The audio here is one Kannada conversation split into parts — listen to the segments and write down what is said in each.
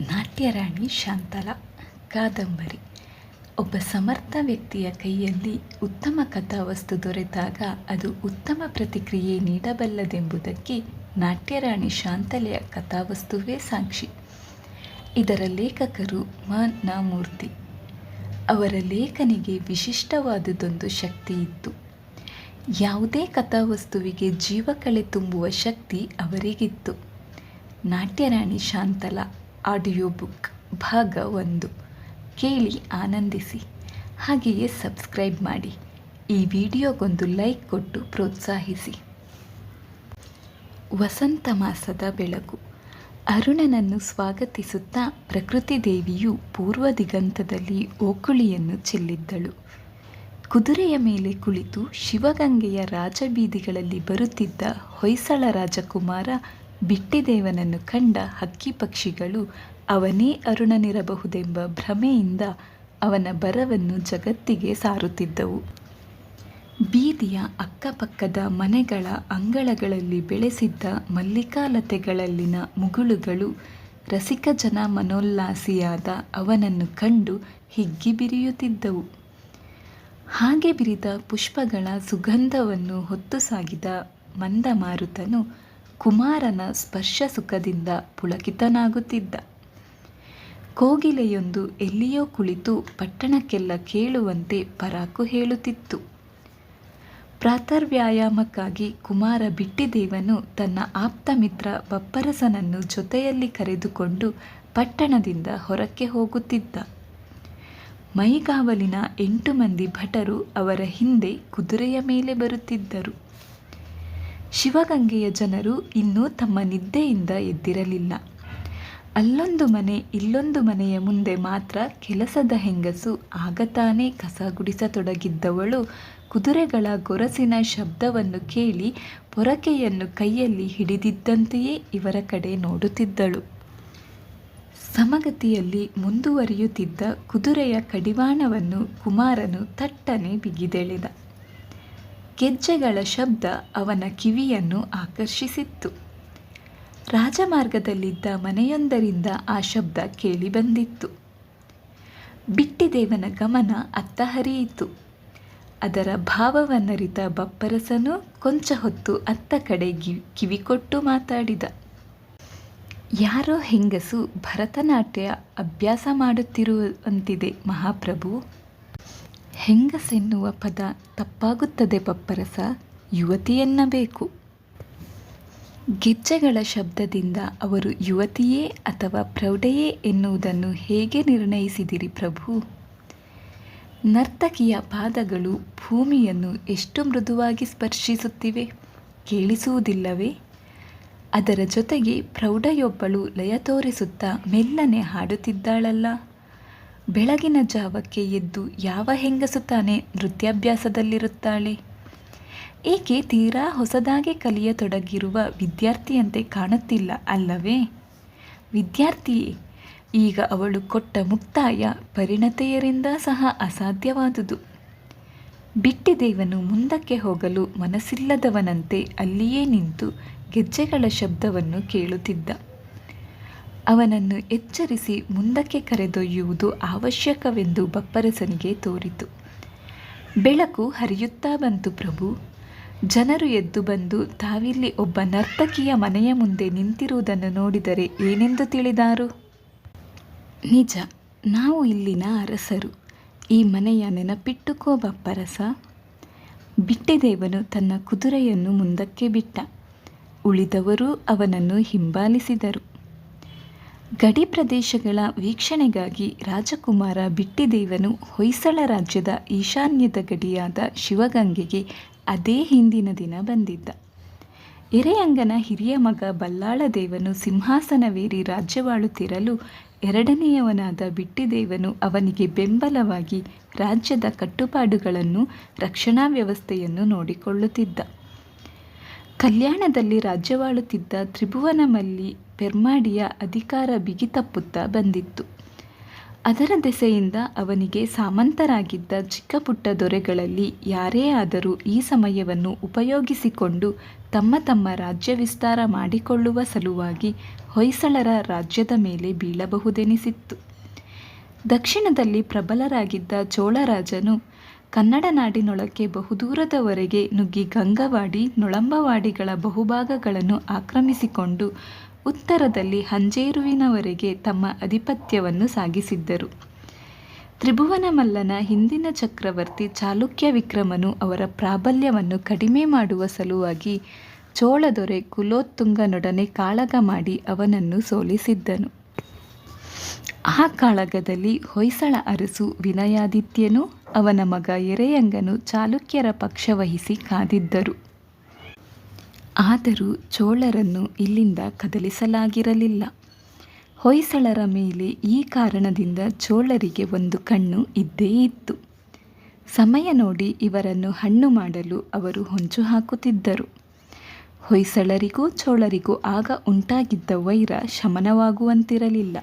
ನಾಟ್ಯರಾಣಿ ಶಾಂತಲ, ಕಾದಂಬರಿ. ಒಬ್ಬ ಸಮರ್ಥ ವ್ಯಕ್ತಿಯ ಕೈಯಲ್ಲಿ ಉತ್ತಮ ಕಥಾವಸ್ತು ದೊರೆತಾಗ ಅದು ಉತ್ತಮ ಪ್ರತಿಕ್ರಿಯೆ ನೀಡಬಲ್ಲದೆಂಬುದಕ್ಕೆ ನಾಟ್ಯರಾಣಿ ಶಾಂತಲೆಯ ಕಥಾವಸ್ತುವೇ ಸಾಕ್ಷಿ. ಇದರ ಲೇಖಕರು ಮ. ನ ಮೂರ್ತಿ ಅವರ ಲೇಖನಿಗೆ ವಿಶಿಷ್ಟವಾದುದೊಂದು ಶಕ್ತಿ ಇತ್ತು. ಯಾವುದೇ ಕಥಾವಸ್ತುವಿಗೆ ಜೀವಕಳೆ ತುಂಬುವ ಶಕ್ತಿ ಅವರಿಗಿತ್ತು. ನಾಟ್ಯರಾಣಿ ಶಾಂತಲಾ ಆಡಿಯೋ ಬುಕ್ ಭಾಗ ಒಂದು. ಕೇಳಿ ಆನಂದಿಸಿ. ಹಾಗೆಯೇ ಸಬ್ಸ್ಕ್ರೈಬ್ ಮಾಡಿ. ಈ ವಿಡಿಯೋಗೊಂದು ಲೈಕ್ ಕೊಟ್ಟು ಪ್ರೋತ್ಸಾಹಿಸಿ. ವಸಂತ ಮಾಸದ ಬೆಳಕು. ಅರುಣನನ್ನು ಸ್ವಾಗತಿಸುತ್ತಾ ಪ್ರಕೃತಿ ದೇವಿಯು ಪೂರ್ವ ದಿಗಂತದಲ್ಲಿ ಓಕುಳಿಯನ್ನು ಚೆಲ್ಲಿದ್ದಳು. ಕುದುರೆಯ ಮೇಲೆ ಕುಳಿತು ಶಿವಗಂಗೆಯ ರಾಜಬೀದಿಗಳಲ್ಲಿ ಬರುತ್ತಿದ್ದ ಹೊಯ್ಸಳ ರಾಜಕುಮಾರ ಬಿಟ್ಟಿದೇವನನ್ನು ಕಂಡ ಹಕ್ಕಿ ಪಕ್ಷಿಗಳು ಅವನೇ ಅರುಣನಿರಬಹುದೆಂಬ ಭ್ರಮೆಯಿಂದ ಅವನ ಬರವನ್ನು ಜಗತ್ತಿಗೆ ಸಾರುತ್ತಿದ್ದವು. ಬೀದಿಯ ಅಕ್ಕಪಕ್ಕದ ಮನೆಗಳ ಅಂಗಳಗಳಲ್ಲಿ ಬೆಳೆಸಿದ್ದ ಮಲ್ಲಿಕಾಲತೆಗಳಲ್ಲಿನ ಮುಗುಳುಗಳು ರಸಿಕ ಜನ ಮನೋಲ್ಲಾಸಿಯಾದ ಅವನನ್ನು ಕಂಡು ಹಿಗ್ಗಿ ಬಿರಿಯುತ್ತಿದ್ದವು. ಹಾಗೆ ಬಿರಿದ ಪುಷ್ಪಗಳ ಸುಗಂಧವನ್ನು ಹೊತ್ತು ಸಾಗಿದ ಮಂದಮಾರುತನು ಕುಮಾರನ ಸ್ಪರ್ಶ ಸುಖದಿಂದ ಪುಳಕಿತನಾಗುತ್ತಿದ್ದ. ಕೋಗಿಲೆಯೊಂದು ಎಲ್ಲಿಯೋ ಕುಳಿತು ಪಟ್ಟಣಕ್ಕೆಲ್ಲ ಕೇಳುವಂತೆ ಪರಾಕು ಹೇಳುತ್ತಿತ್ತು. ಪ್ರಾತರ್ವ್ಯಾಯಾಮಕ್ಕಾಗಿ ಕುಮಾರ ಬಿಟ್ಟಿದೇವನು ತನ್ನ ಆಪ್ತ ಮಿತ್ರ ಬಪ್ಪರಸನನ್ನು ಜೊತೆಯಲ್ಲಿ ಕರೆದುಕೊಂಡು ಪಟ್ಟಣದಿಂದ ಹೊರಕ್ಕೆ ಹೋಗುತ್ತಿದ್ದ. ಮೈಗಾವಲಿನ ಎಂಟು ಮಂದಿ ಭಟರು ಅವರ ಹಿಂದೆ ಕುದುರೆಯ ಮೇಲೆ ಬರುತ್ತಿದ್ದರು. ಶಿವಗಂಗೆಯ ಜನರು ಇನ್ನೂ ತಮ್ಮ ನಿದ್ದೆಯಿಂದ ಎದ್ದಿರಲಿಲ್ಲ. ಅಲ್ಲೊಂದು ಮನೆ, ಇಲ್ಲೊಂದು ಮನೆಯ ಮುಂದೆ ಮಾತ್ರ ಕೆಲಸದ ಹೆಂಗಸು ಆಗತಾನೇ ಕಸ ಗುಡಿಸತೊಡಗಿದ್ದವಳು ಕುದುರೆಗಳ ಗೊರಸಿನ ಶಬ್ದವನ್ನು ಕೇಳಿ ಪೊರಕೆಯನ್ನು ಕೈಯಲ್ಲಿ ಹಿಡಿದಿದ್ದಂತೆಯೇ ಇವರ ಕಡೆ ನೋಡುತ್ತಿದ್ದಳು. ಸಮಗತಿಯಲ್ಲಿ ಮುಂದುವರಿಯುತ್ತಿದ್ದ ಕುದುರೆಯ ಕಡಿವಾಣವನ್ನು ಕುಮಾರನು ತಟ್ಟನೆ ಬಿಗಿದೆಳೆದ. ಗೆಜ್ಜೆಗಳ ಶಬ್ದ ಅವನ ಕಿವಿಯನ್ನು ಆಕರ್ಷಿಸಿತ್ತು. ರಾಜಮಾರ್ಗದಲ್ಲಿದ್ದ ಮನೆಯೊಂದರಿಂದ ಆ ಶಬ್ದ ಕೇಳಿಬಂದಿತ್ತು ಬಿಟ್ಟಿದೇವನ ಗಮನ ಅತ್ತ ಹರಿಯಿತು ಅದರ ಭಾವವನ್ನರಿತ ಬಪ್ಪರಸನು ಕೊಂಚ ಹೊತ್ತು ಅತ್ತ ಕಡೆ ಕಿವಿಕೊಟ್ಟು ಮಾತಾಡಿದ. ಯಾರೋ ಹೆಂಗಸು ಭರತನಾಟ್ಯ ಅಭ್ಯಾಸ ಮಾಡುತ್ತಿರುವಂತಿದೆ ಮಹಾಪ್ರಭು. ಹೆಂಗಸೆನ್ನುವ ಪದ ತಪ್ಪಾಗುತ್ತದೆ ಪಪ್ಪರಸ? ಯುವತಿಯೆನ್ನಬೇಕು ಗೆಜ್ಜೆಗಳ ಶಬ್ದದಿಂದ ಅವರು ಯುವತಿಯೇ ಅಥವಾ ಪ್ರೌಢೆಯೇ ಎನ್ನುವುದನ್ನು ಹೇಗೆ ನಿರ್ಣಯಿಸಿದಿರಿ ಪ್ರಭು? ನರ್ತಕಿಯ ಪಾದಗಳು ಭೂಮಿಯನ್ನು ಎಷ್ಟು ಮೃದುವಾಗಿ ಸ್ಪರ್ಶಿಸುತ್ತಿವೆ ಕೇಳಿಸುವುದಿಲ್ಲವೇ? ಅದರ ಜೊತೆಗೆ ಪ್ರೌಢೆಯೊಬ್ಬಳು ಲಯ ತೋರಿಸುತ್ತಾ ಮೆಲ್ಲನೆ ಹಾಡುತ್ತಿದ್ದಾಳಲ್ಲ? ಬೆಳಗಿನ ಜಾವಕ್ಕೆ ಎದ್ದು ಯಾವ ಹೆಂಗಸು ತಾನೇ ನೃತ್ಯಾಭ್ಯಾಸದಲ್ಲಿರುತ್ತಾಳೆ? ಏಕೆ ತೀರಾ ಹೊಸದಾಗಿ ಕಲಿಯತೊಡಗಿರುವ ವಿದ್ಯಾರ್ಥಿಯಂತೆ ಕಾಣುತ್ತಿಲ್ಲ ಅಲ್ಲವೇ? ವಿದ್ಯಾರ್ಥಿಯೇ, ಈಗ ಅವಳು ಕೊಟ್ಟ ಮುಕ್ತಾಯ ಪರಿಣತೆಯರಿಂದ ಸಹ ಅಸಾಧ್ಯವಾದುದು. ಬಿಟ್ಟಿದೇವನು ಮುಂದಕ್ಕೆ ಹೋಗಲು ಮನಸ್ಸಿಲ್ಲದವನಂತೆ ಅಲ್ಲಿಯೇ ನಿಂತು ಗೆಜ್ಜೆಗಳ ಶಬ್ದವನ್ನು ಕೇಳುತ್ತಿದ್ದ. ಅವನನ್ನು ಎಚ್ಚರಿಸಿ ಮುಂದಕ್ಕೆ ಕರೆದೊಯ್ಯುವುದು ಅವಶ್ಯಕವೆಂದು ಬಪ್ಪರಸನಿಗೆ ತೋರಿತು. ಬೆಳಕು ಹರಿಯುತ್ತಾ ಬಂತು ಪ್ರಭು. ಜನರು ಎದ್ದು ಬಂದು ತಾವಿಲ್ಲಿ ಒಬ್ಬ ನರ್ತಕಿಯ ಮನೆಯ ಮುಂದೆ ನಿಂತಿರುವುದನ್ನು ನೋಡಿದರೆ ಏನೆಂದು ತಿಳಿದಾರು? ನಿಜ, ನಾವು ಇಲ್ಲಿನ ಅರಸರು. ಈ ಮನೆಯ ನೆನಪಿಟ್ಟುಕೋ ಬಪ್ಪರಸ. ಬಿಟ್ಟಿದೇವನು ತನ್ನ ಕುದುರೆಯನ್ನು ಮುಂದಕ್ಕೆ ಬಿಟ್ಟ. ಉಳಿದವರೂ ಅವನನ್ನು ಹಿಂಬಾಲಿಸಿದರು. ಗಡಿ ಪ್ರದೇಶಗಳ ವೀಕ್ಷಣೆಗಾಗಿ ರಾಜಕುಮಾರ ಬಿಟ್ಟಿದೇವನು ಹೊಯ್ಸಳ ರಾಜ್ಯದ ಈಶಾನ್ಯದ ಗಡಿಯಾದ ಶಿವಗಂಗೆಗೆ ಅದೇ ಹಿಂದಿನ ದಿನ ಬಂದಿದ್ದ. ಎರೆಯಂಗನ ಹಿರಿಯ ಮಗ ಬಲ್ಲಾಳದೇವನು ಸಿಂಹಾಸನವೇರಿ ರಾಜ್ಯವಾಳುತ್ತಿರಲು ಎರಡನೆಯವನಾದ ಬಿಟ್ಟಿದೇವನು ಅವನಿಗೆ ಬೆಂಬಲವಾಗಿ ರಾಜ್ಯದ ಕಟ್ಟುಪಾಡುಗಳನ್ನು, ರಕ್ಷಣಾ ವ್ಯವಸ್ಥೆಯನ್ನು ನೋಡಿಕೊಳ್ಳುತ್ತಿದ್ದ. ಕಲ್ಯಾಣದಲ್ಲಿ ರಾಜ್ಯವಾಳುತ್ತಿದ್ದ ತ್ರಿಭುವನಮಲ್ಲಿ ಪೆರ್ಮಾಡಿಯ ಅಧಿಕಾರ ಬಿಗಿತಪ್ಪುತ್ತಾ ಬಂದಿತ್ತು. ಅದರ ದೆಸೆಯಿಂದ ಅವನಿಗೆ ಸಾಮಂತರಾಗಿದ್ದ ಚಿಕ್ಕ ಪುಟ್ಟ ದೊರೆಗಳಲ್ಲಿ ಯಾರೇ ಆದರೂ ಈ ಸಮಯವನ್ನು ಉಪಯೋಗಿಸಿಕೊಂಡು ತಮ್ಮ ತಮ್ಮ ರಾಜ್ಯ ವಿಸ್ತಾರ ಮಾಡಿಕೊಳ್ಳುವ ಸಲುವಾಗಿ ಹೊಯ್ಸಳರ ರಾಜ್ಯದ ಮೇಲೆ ಬೀಳಬಹುದೆನಿಸಿತ್ತು. ದಕ್ಷಿಣದಲ್ಲಿ ಪ್ರಬಲರಾಗಿದ್ದ ಚೋಳರಾಜನು ಕನ್ನಡ ನಾಡಿನೊಳಕ್ಕೆ ಬಹುದೂರದವರೆಗೆ ನುಗ್ಗಿ ಗಂಗವಾಡಿ, ನೊಳಂಬವಾಡಿಗಳ ಬಹುಭಾಗಗಳನ್ನು ಆಕ್ರಮಿಸಿಕೊಂಡು ಉತ್ತರದಲ್ಲಿ ಹಂಜೇರುವಿನವರೆಗೆ ತಮ್ಮ ಅಧಿಪತ್ಯವನ್ನು ಸಾಗಿಸಿದ್ದರು. ತ್ರಿಭುವನ ಮಲ್ಲನ ಹಿಂದಿನ ಚಕ್ರವರ್ತಿ ಚಾಲುಕ್ಯ ವಿಕ್ರಮನು ಅವರ ಪ್ರಾಬಲ್ಯವನ್ನು ಕಡಿಮೆ ಮಾಡುವ ಸಲುವಾಗಿ ಚೋಳದೊರೆ ಕುಲೋತ್ತುಂಗನೊಡನೆ ಕಾಳಗ ಮಾಡಿ ಅವನನ್ನು ಸೋಲಿಸಿದ್ದನು. ಆ ಕಾಳಗದಲ್ಲಿ ಹೊಯ್ಸಳ ಅರಸು ವಿನಯಾದಿತ್ಯನು, ಅವನ ಮಗ ಎರೆಯಂಗನು ಚಾಲುಕ್ಯರ ಪಕ್ಷವಹಿಸಿ ಕಾದಿದ್ದರು. ಆದರೂ ಚೋಳರನ್ನು ಇಲ್ಲಿಂದ ಕದಲಿಸಲಾಗಿರಲಿಲ್ಲ. ಹೊಯ್ಸಳರ ಮೇಲೆ ಈ ಕಾರಣದಿಂದ ಚೋಳರಿಗೆ ಒಂದು ಕಣ್ಣು ಇದ್ದೇ ಇತ್ತು. ಸಮಯ ನೋಡಿ ಇವರನ್ನು ಹಣ್ಣು ಮಾಡಲು ಅವರು ಹೊಂಚು ಹಾಕುತ್ತಿದ್ದರು. ಹೊಯ್ಸಳರಿಗೂ ಚೋಳರಿಗೂ ಆಗ ಉಂಟಾಗಿದ್ದ ವೈರ ಶಮನವಾಗುವಂತಿರಲಿಲ್ಲ.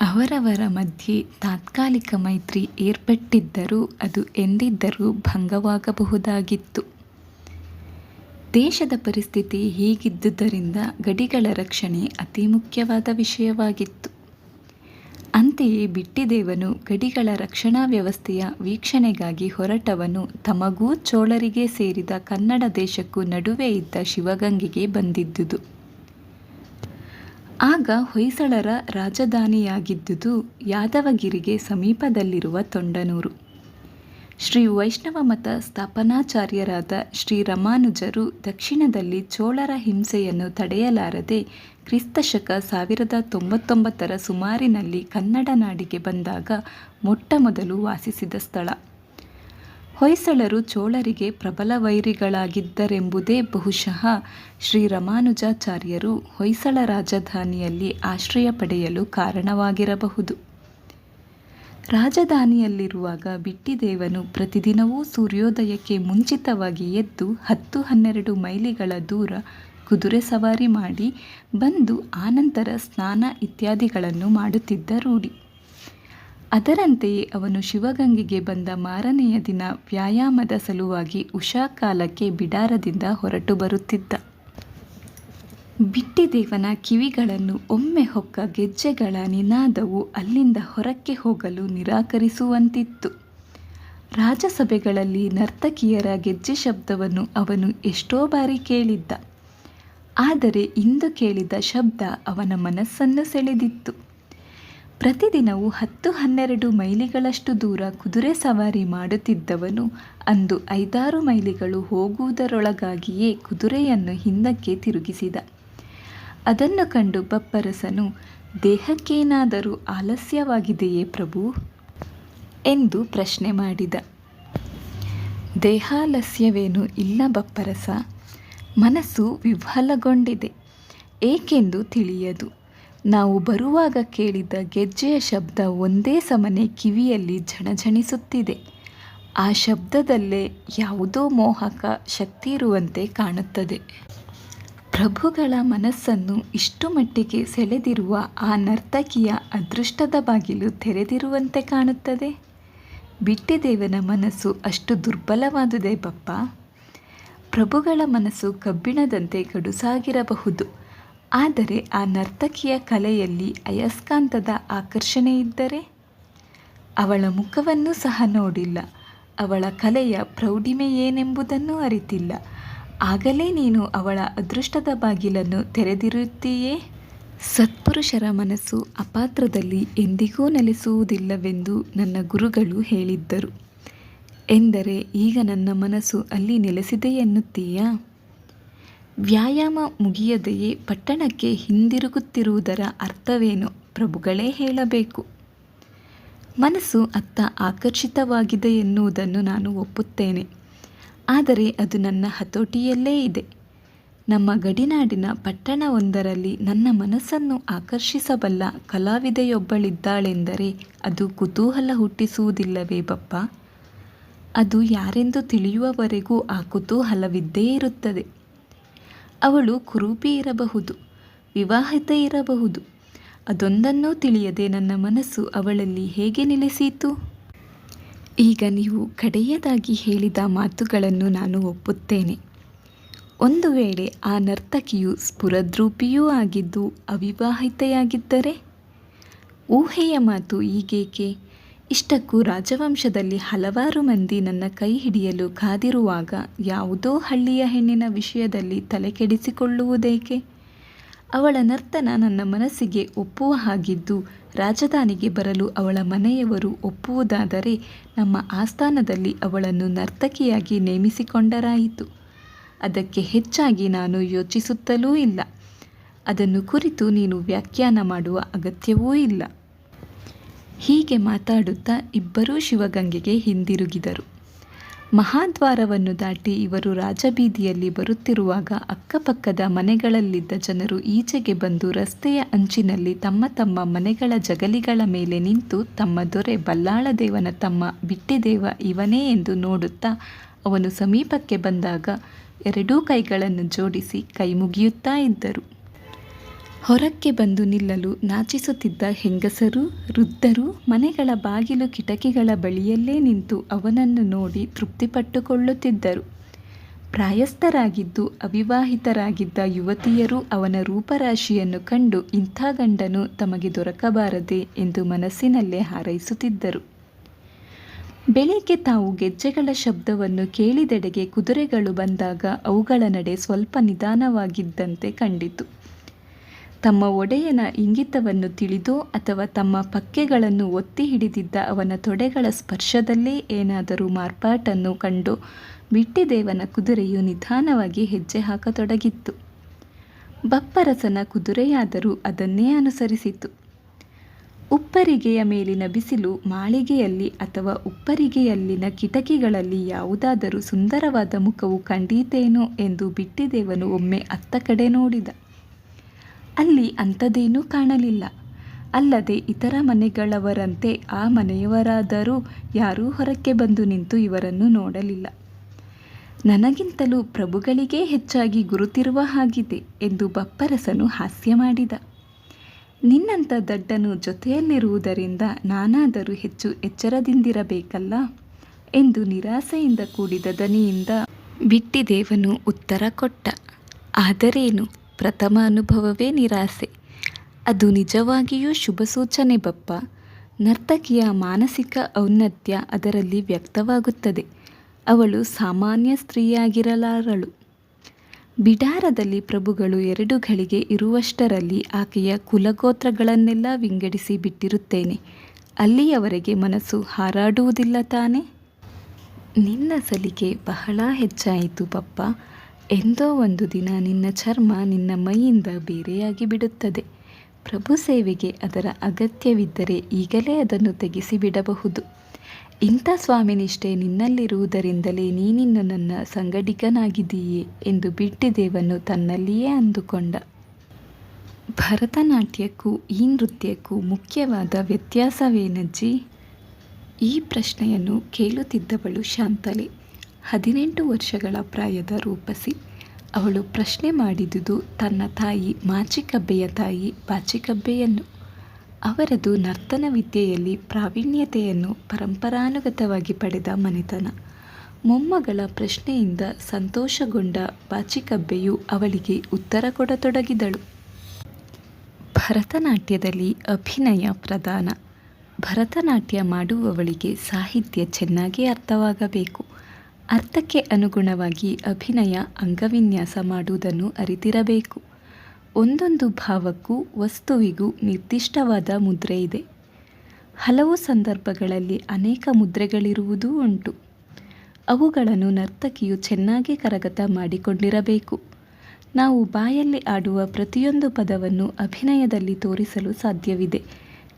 ಅವರವರ ಮಧ್ಯೆ ತಾತ್ಕಾಲಿಕ ಮೈತ್ರಿ ಏರ್ಪಟ್ಟಿದ್ದರೂ ಅದು ಎಂದಿದ್ದರೂ ಭಂಗವಾಗಬಹುದಾಗಿತ್ತು. ದೇಶದ ಪರಿಸ್ಥಿತಿ ಹೀಗಿದ್ದುದರಿಂದ ಗಡಿಗಳ ರಕ್ಷಣೆ ಅತಿ ಮುಖ್ಯವಾದ ವಿಷಯವಾಗಿತ್ತು. ಅಂತೆಯೇ ಬಿಟ್ಟಿದೇವನು ಗಡಿಗಳ ರಕ್ಷಣಾ ವ್ಯವಸ್ಥೆಯ ವೀಕ್ಷಣೆಗಾಗಿ ಹೊರಟವನು ತಮಗೂ ಚೋಳರಿಗೆ ಸೇರಿದ ಕನ್ನಡ ದೇಶಕ್ಕೂ ನಡುವೆ ಇದ್ದ ಶಿವಗಂಗೆಗೆ ಬಂದಿದ್ದುದು. ಆಗ ಹೊಯ್ಸಳರ ರಾಜಧಾನಿಯಾಗಿದ್ದುದು ಯಾದವಗಿರಿಗೆ ಸಮೀಪದಲ್ಲಿರುವ ತೊಂಡನೂರು. ಶ್ರೀ ವೈಷ್ಣವ ಮತ ಸ್ಥಾಪನಾಚಾರ್ಯರಾದ ಶ್ರೀ ರಮಾನುಜರು ದಕ್ಷಿಣದಲ್ಲಿ ಚೋಳರ ಹಿಂಸೆಯನ್ನು ತಡೆಯಲಾರದೆ ಕ್ರಿಸ್ತಶಕ ಸಾವಿರದ ತೊಂಬತ್ತೊಂಬತ್ತರ ಸುಮಾರಿನಲ್ಲಿ ಕನ್ನಡ ನಾಡಿಗೆ ಬಂದಾಗ ಮೊಟ್ಟ ಮೊದಲು ವಾಸಿಸಿದ ಸ್ಥಳ. ಹೊಯ್ಸಳರು ಚೋಳರಿಗೆ ಪ್ರಬಲ ವೈರಿಗಳಾಗಿದ್ದರೆಂಬುದೇ ಬಹುಶಃ ಶ್ರೀ ರಮಾನುಜಾಚಾರ್ಯರು ಹೊಯ್ಸಳ ರಾಜಧಾನಿಯಲ್ಲಿ ಆಶ್ರಯ ಪಡೆಯಲು ಕಾರಣವಾಗಿರಬಹುದು. ರಾಜಧಾನಿಯಲ್ಲಿರುವಾಗ ಬಿಟ್ಟಿದೇವನು ಪ್ರತಿದಿನವೂ ಸೂರ್ಯೋದಯಕ್ಕೆ ಮುಂಚಿತವಾಗಿ ಎದ್ದು ಹತ್ತು ಹನ್ನೆರಡು ಮೈಲಿಗಳ ದೂರ ಕುದುರೆ ಸವಾರಿ ಮಾಡಿ ಬಂದು ಆನಂತರ ಸ್ನಾನ ಇತ್ಯಾದಿಗಳನ್ನು ಮಾಡುತ್ತಿದ್ದ ರೂಢಿ ಅದರಂತೆಯೇ ಅವನು ಶಿವಗಂಗೆಗೆ ಬಂದ ಮಾರನೆಯ ದಿನ ವ್ಯಾಯಾಮದ ಸಲುವಾಗಿ ಉಷಾಕಾಲಕ್ಕೆ ಬಿಡಾರದಿಂದ ಹೊರಟು ಬರುತ್ತಿದ್ದ. ಬಿಟ್ಟಿದೇವನ ಕಿವಿಗಳನ್ನು, ಒಮ್ಮೆ ಹೊಕ್ಕ ಗೆಜ್ಜೆಗಳ ನಿನಾದವು ಅಲ್ಲಿಂದ ಹೊರಕ್ಕೆ ಹೋಗಲು ನಿರಾಕರಿಸುವಂತಿತ್ತು. ರಾಜಸಭೆಗಳಲ್ಲಿ ನರ್ತಕಿಯರ ಗೆಜ್ಜೆ ಶಬ್ದವನ್ನು ಅವನು ಎಷ್ಟೋ ಬಾರಿ ಕೇಳಿದ್ದ. ಆದರೆ ಇಂದು ಕೇಳಿದ ಶಬ್ದ ಅವನ ಮನಸ್ಸನ್ನು ಸೆಳೆದಿತ್ತು. ಪ್ರತಿದಿನವೂ ಹತ್ತು ಹನ್ನೆರಡು ಮೈಲಿಗಳಷ್ಟು ದೂರ ಕುದುರೆ ಸವಾರಿ ಮಾಡುತ್ತಿದ್ದವನು ಅಂದು ಐದಾರು ಮೈಲಿಗಳು ಹೋಗುವುದರೊಳಗಾಗಿಯೇ ಕುದುರೆಯನ್ನು ಹಿಂದಕ್ಕೆ ತಿರುಗಿಸಿದ. ಅದನ್ನು ಕಂಡು ಬಪ್ಪರಸನು, ದೇಹಕ್ಕೇನಾದರೂ ಆಲಸ್ಯವಾಗಿದೆಯೇ ಪ್ರಭು? ಎಂದು ಪ್ರಶ್ನೆ ಮಾಡಿದ. ದೇಹಾಲಸ್ಯವೇನೂ ಇಲ್ಲ ಬಪ್ಪರಸ, ಮನಸ್ಸು ವಿಫಲಗೊಂಡಿದೆ ಏಕೆಂದು ತಿಳಿಯದು. ನಾವು ಬರುವಾಗ ಕೇಳಿದ ಗೆಜ್ಜೆಯ ಶಬ್ದ ಒಂದೇ ಸಮನೆ ಕಿವಿಯಲ್ಲಿ ಝಣಝಣಿಸುತ್ತಿದೆ. ಆ ಶಬ್ದದಲ್ಲೇ ಯಾವುದೋ ಮೋಹಕ ಶಕ್ತಿ ಇರುವಂತೆ ಕಾಣುತ್ತದೆ. ಪ್ರಭುಗಳ ಮನಸ್ಸನ್ನು ಇಷ್ಟು ಮಟ್ಟಿಗೆ ಸೆಳೆದಿರುವ ಆ ನರ್ತಕಿಯ ಅದೃಷ್ಟದ ಬಾಗಿಲು ತೆರೆದಿರುವಂತೆ ಕಾಣುತ್ತದೆ. ಬಿಟ್ಟಿದೇವನ ಮನಸ್ಸು ಅಷ್ಟು ದುರ್ಬಲವಾದುದೇ ಬಪ್ಪ ಪ್ರಭುಗಳ ಮನಸ್ಸು ಕಬ್ಬಿಣದಂತೆ ಗಡುಸಾಗಿರಬಹುದು. ಆದರೆ ಆ ನರ್ತಕಿಯ ಕಲೆಯಲ್ಲಿ ಅಯಸ್ಕಾಂತದ ಆಕರ್ಷಣೆ ಇದ್ದರೆ? ಅವಳ ಮುಖವನ್ನು ಸಹ ನೋಡಿಲ್ಲ. ಅವಳ ಕಲೆಯ ಪ್ರೌಢಿಮೆ ಏನೆಂಬುದನ್ನು ಅರಿತಿಲ್ಲ. ಆಗಲೇ ನೀನು ಅವಳ ಅದೃಷ್ಟದ ಬಾಗಿಲನ್ನು ತೆರೆದಿರುತ್ತೀಯೇ? ಸತ್ಪುರುಷರ ಮನಸ್ಸು ಅಪಾತ್ರದಲ್ಲಿ ಎಂದಿಗೂ ನೆಲೆಸುವುದಿಲ್ಲವೆಂದು ನನ್ನ ಗುರುಗಳು ಹೇಳಿದ್ದರು. ಎಂದರೆ ಈಗ ನನ್ನ ಮನಸ್ಸು ಅಲ್ಲಿ ನೆಲೆಸಿದೆ ಎನ್ನುತ್ತೀಯಾ? ವ್ಯಾಯಾಮ ಮುಗಿಯದೆಯೇ ಪಟ್ಟಣಕ್ಕೆ ಹಿಂದಿರುಗುತ್ತಿರುವುದರ ಅರ್ಥವೇನು ಪ್ರಭುಗಳೇ ಹೇಳಬೇಕು. ಮನಸ್ಸು ಅತ್ತ ಆಕರ್ಷಿತವಾಗಿದೆ ಎನ್ನುವುದನ್ನು ನಾನು ಒಪ್ಪುತ್ತೇನೆ. ಆದರೆ ಅದು ನನ್ನ ಹತೋಟಿಯಲ್ಲೇ ಇದೆ. ನಮ್ಮ ಗಡಿನಾಡಿನ ಪಟ್ಟಣವೊಂದರಲ್ಲಿ ನನ್ನ ಮನಸ್ಸನ್ನು ಆಕರ್ಷಿಸಬಲ್ಲ ಕಲಾವಿದೆಯೊಬ್ಬಳಿದ್ದಾಳೆಂದರೆ ಅದು ಕುತೂಹಲ ಹುಟ್ಟಿಸುವುದಿಲ್ಲವೇ ಬಪ್ಪ? ಅದು ಯಾರೆಂದು ತಿಳಿಯುವವರೆಗೂ ಆ ಕುತೂಹಲವಿದ್ದೇ ಇರುತ್ತದೆ. ಅವಳು ಕುರೂಪಿ ಇರಬಹುದು, ವಿವಾಹಿತ ಇರಬಹುದು. ಅದೊಂದನ್ನೂ ತಿಳಿಯದೆ ನನ್ನ ಮನಸ್ಸು ಅವಳಲ್ಲಿ ಹೇಗೆ ನೆಲೆಸೀತು? ಈಗ ನೀವು ಕಡೆಯದಾಗಿ ಹೇಳಿದ ಮಾತುಗಳನ್ನು ನಾನು ಒಪ್ಪುತ್ತೇನೆ. ಒಂದು ವೇಳೆ ಆ ನರ್ತಕಿಯು ಸ್ಫುರದ್ರೂಪಿಯೂ ಆಗಿದ್ದು ಅವಿವಾಹಿತೆಯಾಗಿದ್ದರೆ? ಊಹೆಯ ಮಾತು ಈಗೇಕೆ? ಇಷ್ಟಕ್ಕೂ ರಾಜವಂಶದಲ್ಲಿ ಹಲವಾರು ಮಂದಿ ನನ್ನ ಕೈ ಹಿಡಿಯಲು ಕಾದಿರುವಾಗ ಯಾವುದೋ ಹಳ್ಳಿಯ ಹೆಣ್ಣಿನ ವಿಷಯದಲ್ಲಿ ತಲೆಕೆಡಿಸಿಕೊಳ್ಳುವುದೇಕೆ ಅವಳ ನರ್ತನ ನನ್ನ ಮನಸ್ಸಿಗೆ ಒಪ್ಪುವ ಹಾಗಿದ್ದು ರಾಜಧಾನಿಗೆ ಬರಲು ಅವಳ ಮನೆಯವರು ಒಪ್ಪುವುದಾದರೆ ನಮ್ಮ ಆಸ್ಥಾನದಲ್ಲಿ ಅವಳನ್ನು ನರ್ತಕಿಯಾಗಿ ನೇಮಿಸಿಕೊಂಡರಾಯಿತು. ಅದಕ್ಕೆ ಹೆಚ್ಚಾಗಿ ನಾನು ಯೋಚಿಸುತ್ತಲೂ ಇಲ್ಲ. ಅದನ್ನು ಕುರಿತು ನೀನು ವ್ಯಾಖ್ಯಾನ ಮಾಡುವ ಅಗತ್ಯವೂ ಇಲ್ಲ. ಹೀಗೆ ಮಾತಾಡುತ್ತಾ ಇಬ್ಬರೂ ಶಿವಗಂಗೆಗೆ ಹಿಂದಿರುಗಿದರು. ಮಹಾದ್ವಾರವನ್ನು ದಾಟಿ ಇವರು ರಾಜಬೀದಿಯಲ್ಲಿ ಬರುತ್ತಿರುವಾಗ ಅಕ್ಕಪಕ್ಕದ ಮನೆಗಳಲ್ಲಿದ್ದ ಜನರು ಈಚೆಗೆ ಬಂದು ರಸ್ತೆಯ ಅಂಚಿನಲ್ಲಿ ತಮ್ಮ ತಮ್ಮ ಮನೆಗಳ ಜಗಲಿಗಳ ಮೇಲೆ ನಿಂತು ತಮ್ಮ ದೊರೆ ಬಲ್ಲಾಳದೇವನ ತಮ್ಮ ಬಿಟ್ಟಿದೇವ ಇವನೇ ಎಂದು ನೋಡುತ್ತಾ ಅವನು ಸಮೀಪಕ್ಕೆ ಬಂದಾಗ ಎರಡೂ ಕೈಗಳನ್ನು ಜೋಡಿಸಿ ಕೈಮುಗಿಯುತ್ತಾ ಇದ್ದರು. ಹೊರಕ್ಕೆ ಬಂದು ನಿಲ್ಲಲು ನಾಚಿಸುತ್ತಿದ್ದ ಹೆಂಗಸರು, ವೃದ್ಧರು ಮನೆಗಳ ಬಾಗಿಲು ಕಿಟಕಿಗಳ ಬಳಿಯಲ್ಲೇ ನಿಂತು ಅವನನ್ನು ನೋಡಿ ತೃಪ್ತಿಪಟ್ಟುಕೊಳ್ಳುತ್ತಿದ್ದರು. ಪ್ರಾಯಸ್ಥರಾಗಿದ್ದು ಅವಿವಾಹಿತರಾಗಿದ್ದ ಯುವತಿಯರು ಅವನ ರೂಪರಾಶಿಯನ್ನು ಕಂಡು ಇಂಥ ಗಂಡನು ತಮಗೆ ದೊರಕಬಾರದೆ ಎಂದು ಮನಸ್ಸಿನಲ್ಲೇ ಹಾರೈಸುತ್ತಿದ್ದರು. ಬೆಳಿಗ್ಗೆ ತಾವು ಗೆಜ್ಜೆಗಳ ಶಬ್ದವನ್ನು ಕೇಳಿದೆಡೆಗೆ ಕುದುರೆಗಳು ಬಂದಾಗ ಅವುಗಳ ನಡೆ ಸ್ವಲ್ಪ ನಿಧಾನವಾಗಿದ್ದಂತೆ ಕಂಡಿತು. ತಮ್ಮ ಒಡೆಯನ ಇಂಗಿತವನ್ನು ತಿಳಿದೋ ಅಥವಾ ತಮ್ಮ ಪಕ್ಕೆಗಳನ್ನು ಒತ್ತಿ ಹಿಡಿದಿದ್ದ ಅವನ ತೊಡೆಗಳ ಸ್ಪರ್ಶದಲ್ಲೇ ಏನಾದರೂ ಮಾರ್ಪಾಟನ್ನು ಕಂಡು ಬಿಟ್ಟಿದೇವನ ಕುದುರೆಯು ನಿಧಾನವಾಗಿ ಹೆಜ್ಜೆ ಹಾಕತೊಡಗಿತ್ತು. ಬಪ್ಪರಸನ ಕುದುರೆಯಾದರೂ ಅದನ್ನೇ ಅನುಸರಿಸಿತು. ಉಪ್ಪರಿಗೆಯ ಮೇಲಿನ ಬಿಸಿಲು ಮಾಳಿಗೆಯಲ್ಲಿ ಅಥವಾ ಉಪ್ಪರಿಗೆಯಲ್ಲಿನ ಕಿಟಕಿಗಳಲ್ಲಿ ಯಾವುದಾದರೂ ಸುಂದರವಾದ ಮುಖವು ಕಂಡೀತೇನೋ ಎಂದು ಬಿಟ್ಟಿದೇವನು ಒಮ್ಮೆ ಅತ್ತ ಕಡೆ ನೋಡಿದ. ಅಲ್ಲಿ ಅಂಥದ್ದೇನೂ ಕಾಣಲಿಲ್ಲ. ಅಲ್ಲದೆ ಇತರ ಮನೆಗಳವರಂತೆ ಆ ಮನೆಯವರಾದರೂ ಯಾರೂ ಹೊರಕ್ಕೆ ಬಂದು ನಿಂತು ಇವರನ್ನು ನೋಡಲಿಲ್ಲ. ನನಗಿಂತಲೂ ಪ್ರಭುಗಳಿಗೇ ಹೆಚ್ಚಾಗಿ ಗುರುತಿರುವ ಹಾಗಿದೆ ಎಂದು ಬಪ್ಪರಸನು ಹಾಸ್ಯ ಮಾಡಿದ. ನಿನ್ನಂಥ ದಡ್ಡನು ಜೊತೆಯಲ್ಲಿರುವುದರಿಂದ ನಾನಾದರೂ ಹೆಚ್ಚು ಎಚ್ಚರದಿಂದಿರಬೇಕಲ್ಲ ಎಂದು ನಿರಾಸೆಯಿಂದ ಕೂಡಿದ ದನಿಯಿಂದ ಬಿಟ್ಟಿದೇವನು ಉತ್ತರ ಕೊಟ್ಟ. ಆದರೇನು? ಪ್ರಥಮ ಅನುಭವವೇ ನಿರಾಸೆ. ಅದು ನಿಜವಾಗಿಯೂ ಶುಭ ಸೂಚನೆ ಬಪ್ಪ. ನರ್ತಕಿಯ ಮಾನಸಿಕ ಔನ್ನತ್ಯ ಅದರಲ್ಲಿ ವ್ಯಕ್ತವಾಗುತ್ತದೆ. ಅವಳು ಸಾಮಾನ್ಯ ಸ್ತ್ರೀಯಾಗಿರಲಾರಳು. ಬಿಡಾರದಲ್ಲಿ ಪ್ರಭುಗಳು ಎರಡು ಗಳಿಗೆ ಇರುವಷ್ಟರಲ್ಲಿ ಆಕೆಯ ಕುಲಗೋತ್ರಗಳನ್ನೆಲ್ಲ ವಿಂಗಡಿಸಿ ಬಿಟ್ಟಿರುತ್ತೇನೆ. ಅಲ್ಲಿಯವರೆಗೆ ಮನಸ್ಸು ಹಾರಾಡುವುದಿಲ್ಲ ತಾನೆ? ನಿನ್ನ ಸಲಿಕೆ ಬಹಳ ಹೆಚ್ಚಾಯಿತು ಪಪ್ಪ ಎಂದೋ ಒಂದು ದಿನ ನಿನ್ನ ಚರ್ಮ ನಿನ್ನ ಮೈಯಿಂದ ಬೇರೆಯಾಗಿ ಬಿಡುತ್ತದೆ. ಪ್ರಭು ಸೇವೆಗೆ ಅದರ ಅಗತ್ಯವಿದ್ದರೆ ಈಗಲೇ ಅದನ್ನು ತೆಗೆಸಿ ಬಿಡಬಹುದು ಇಂಥ ಸ್ವಾಮಿನಿಷ್ಠೆ ನಿನ್ನಲ್ಲಿರುವುದರಿಂದಲೇ ನೀನಿನ್ನು ನನ್ನ ಸಂಗಡಿಗನಾಗಿದ್ದೀಯೆ ಎಂದು ಬಿಟ್ಟಿದೇವನು ತನ್ನಲ್ಲಿಯೇ ಅಂದುಕೊಂಡ. ಭರತನಾಟ್ಯಕ್ಕೂ ಈ ನೃತ್ಯಕ್ಕೂ ಮುಖ್ಯವಾದ ವ್ಯತ್ಯಾಸವೇನಜ್ಜಿ? ಈ ಪ್ರಶ್ನೆಯನ್ನು ಕೇಳುತ್ತಿದ್ದವಳು ಶಾಂತಲೆ ಹದಿನೆಂಟು ವರ್ಷಗಳ ಪ್ರಾಯದ ರೂಪಸಿ, ಅವಳು ಪ್ರಶ್ನೆ ಮಾಡಿದುದು ತನ್ನ ತಾಯಿ ಮಾಚಿಕಬ್ಬೆಯ ತಾಯಿ ಬಾಚಿಕಬ್ಬೆಯನ್ನು. ಅವರದು ನರ್ತನ ವಿದ್ಯೆಯಲ್ಲಿ ಪ್ರಾವೀಣ್ಯತೆಯನ್ನು ಪರಂಪರಾನುಗತವಾಗಿ ಪಡೆದ ಮನೆತನ. ಮೊಮ್ಮಗಳ ಪ್ರಶ್ನೆಯಿಂದ ಸಂತೋಷಗೊಂಡ ಬಾಚಿಕಬ್ಬೆಯು ಅವಳಿಗೆ ಉತ್ತರ ಕೊಡತೊಡಗಿದಳು. ಭರತನಾಟ್ಯದಲ್ಲಿ ಅಭಿನಯ ಪ್ರಧಾನ. ಭರತನಾಟ್ಯ ಮಾಡುವವಳಿಗೆ ಸಾಹಿತ್ಯ ಚೆನ್ನಾಗಿ ಅರ್ಥವಾಗಬೇಕು. ಅರ್ಥಕ್ಕೆ ಅನುಗುಣವಾಗಿ ಅಭಿನಯ, ಅಂಗವಿನ್ಯಾಸ ಮಾಡುವುದನ್ನು ಅರಿತಿರಬೇಕು. ಒಂದೊಂದು ಭಾವಕ್ಕೂ, ವಸ್ತುವಿಗೂ ನಿರ್ದಿಷ್ಟವಾದ ಮುದ್ರೆ ಇದೆ. ಹಲವು ಸಂದರ್ಭಗಳಲ್ಲಿ ಅನೇಕ ಮುದ್ರೆಗಳಿರುವುದೂ ಉಂಟು. ಅವುಗಳನ್ನು ನರ್ತಕಿಯು ಚೆನ್ನಾಗಿ ಕರಗತ ಮಾಡಿಕೊಂಡಿರಬೇಕು. ನಾವು ಬಾಯಲ್ಲಿ ಆಡುವ ಪ್ರತಿಯೊಂದು ಪದವನ್ನು ಅಭಿನಯದಲ್ಲಿ ತೋರಿಸಲು ಸಾಧ್ಯವಿದೆ.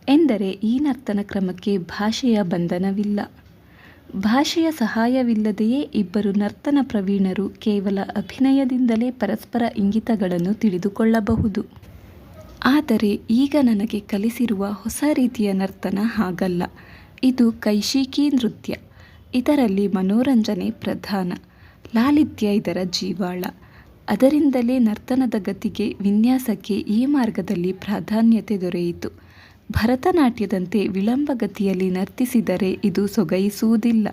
ಎಂದರೆ ಈ ನರ್ತನ ಕ್ರಮಕ್ಕೆ ಭಾಷೆಯ ಬಂಧನವಿಲ್ಲ. ಭಾಷೆಯ ಸಹಾಯವಿಲ್ಲದೆಯೇ ಇಬ್ಬರು ನರ್ತನ ಪ್ರವೀಣರು ಕೇವಲ ಅಭಿನಯದಿಂದಲೇ ಪರಸ್ಪರ ಇಂಗಿತಗಳನ್ನು ತಿಳಿದುಕೊಳ್ಳಬಹುದು. ಆದರೆ ಈಗ ನನಗೆ ಕಲಿಸಿರುವ ಹೊಸ ರೀತಿಯ ನರ್ತನ ಹಾಗಲ್ಲ. ಇದು ಕೈಶಿಕಿ ನೃತ್ಯ. ಇದರಲ್ಲಿ ಮನೋರಂಜನೆ ಪ್ರಧಾನ. ಲಾಲಿತ್ಯ ಇದರ ಜೀವಾಳ. ಅದರಿಂದಲೇ ನರ್ತನದ ಗತಿಗೆ ವಿನ್ಯಾಸಕ್ಕೆ ಈ ಮಾರ್ಗದಲ್ಲಿ ಪ್ರಾಧಾನ್ಯತೆ ದೊರೆಯಿತು. ಭರತನಾಟ್ಯದಂತೆ ವಿಳಂಬಗತಿಯಲ್ಲಿ ನರ್ತಿಸಿದರೆ ಇದು ಸೊಗೈಸುವುದಿಲ್ಲ.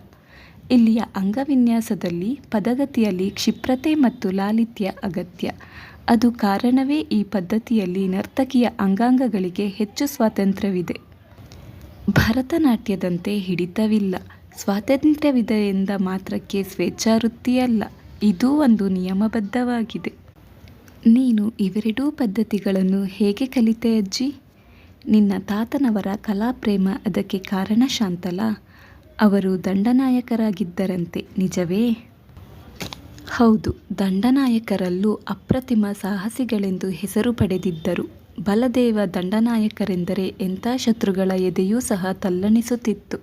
ಇಲ್ಲಿಯ ಅಂಗವಿನ್ಯಾಸದಲ್ಲಿ ಪದಗತಿಯಲ್ಲಿ ಕ್ಷಿಪ್ರತೆ ಮತ್ತು ಲಾಲಿತ್ಯ ಅಗತ್ಯ. ಅದು ಕಾರಣವೇ ಈ ಪದ್ಧತಿಯಲ್ಲಿ ನರ್ತಕಿಯ ಅಂಗಾಂಗಗಳಿಗೆ ಹೆಚ್ಚು ಸ್ವಾತಂತ್ರ್ಯವಿದೆ. ಭರತನಾಟ್ಯದಂತೆ ಹಿಡಿತವಿಲ್ಲ. ಸ್ವಾತಂತ್ರ್ಯವಿದೆ ಎಂದ ಮಾತ್ರಕ್ಕೆ ಸ್ವೇಚ್ಛಾವೃತ್ತಿಯಲ್ಲ. ಇದೂ ಒಂದು ನಿಯಮಬದ್ಧವಾಗಿದೆ. ನೀನು ಇವೆರಡೂ ಪದ್ಧತಿಗಳನ್ನು ಹೇಗೆ ಕಲಿತೆ ಅಜ್ಜಿ? ನಿನ್ನ ತಾತನವರ ಕಲಾಪ್ರೇಮ ಅದಕ್ಕೆ ಕಾರಣ ಶಾಂತಲಾ? ಅವರು ದಂಡನಾಯಕರಾಗಿದ್ದರಂತೆ, ನಿಜವೇ? ಹೌದು, ದಂಡನಾಯಕರಲ್ಲೂ ಅಪ್ರತಿಮ ಸಾಹಸಿಗಳೆಂದು ಹೆಸರು ಪಡೆದಿದ್ದರು. ಬಲದೇವ ದಂಡನಾಯಕರೆಂದರೆ ಎಂಥ ಶತ್ರುಗಳ ಎದೆಯೂ ಸಹ ತಲ್ಲಣಿಸುತ್ತಿತ್ತು.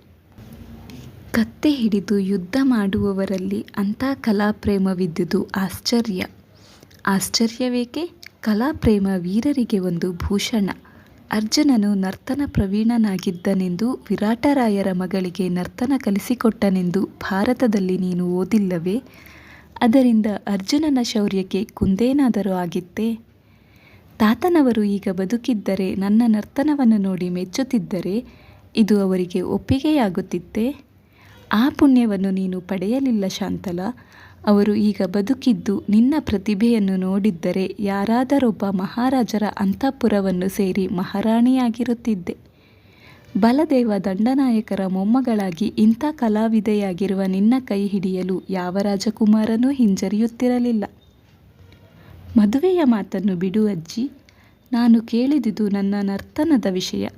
ಕತ್ತೆ ಹಿಡಿದು ಯುದ್ಧ ಮಾಡುವವರಲ್ಲಿ ಅಂಥ ಕಲಾಪ್ರೇಮವಿದ್ದುದು ಆಶ್ಚರ್ಯ. ಆಶ್ಚರ್ಯವೇಕೆ? ಕಲಾಪ್ರೇಮ ವೀರರಿಗೆ ಒಂದು ಭೂಷಣ. ಅರ್ಜುನನು ನರ್ತನ ಪ್ರವೀಣನಾಗಿದ್ದನೆಂದು, ವಿರಾಟರಾಯರ ಮಗಳಿಗೆ ನರ್ತನ ಕಲಿಸಿಕೊಟ್ಟನೆಂದು ಭಾರತದಲ್ಲಿ ನೀನು ಓದಿಲ್ಲವೇ? ಅದರಿಂದ ಅರ್ಜುನನ ಶೌರ್ಯಕ್ಕೆ ಕುಂದೇನಾದರೂ ಆಗಿತ್ತೇ? ತಾತನವರು ಈಗ ಬದುಕಿದ್ದರೆ ನನ್ನ ನರ್ತನವನ್ನು ನೋಡಿ ಮೆಚ್ಚುತ್ತಿದ್ದರೆ ಇದು ಅವರಿಗೆ ಒಪ್ಪಿಗೆಯಾಗುತ್ತಿತ್ತೇ? ಆ ಪುಣ್ಯವನ್ನು ನೀನು ಪಡೆಯಲಿಲ್ಲ ಶಾಂತಲಾ? ಅವರು ಈಗ ಬದುಕಿದ್ದು ನಿನ್ನ ಪ್ರತಿಭೆಯನ್ನು ನೋಡಿದ್ದರೆ ಯಾರಾದರೊಬ್ಬ ಮಹಾರಾಜರ ಅಂತಃಪುರವನ್ನು ಸೇರಿ ಮಹಾರಾಣಿಯಾಗಿರುತ್ತಿದ್ದೆ. ಬಲದೇವ ದಂಡನಾಯಕರ ಮೊಮ್ಮಗಳಾಗಿ ಇಂಥ ಕಲಾವಿದೆಯಾಗಿರುವ ನಿನ್ನ ಕೈ ಹಿಡಿಯಲು ಯಾವ ರಾಜಕುಮಾರನೂ ಹಿಂಜರಿಯುತ್ತಿರಲಿಲ್ಲ. ಮದುವೆಯ ಮಾತನ್ನು ಬಿಡು ಅಜ್ಜಿ, ನಾನು ಕೇಳಿದುದು ನನ್ನ ನರ್ತನದ ವಿಷಯ.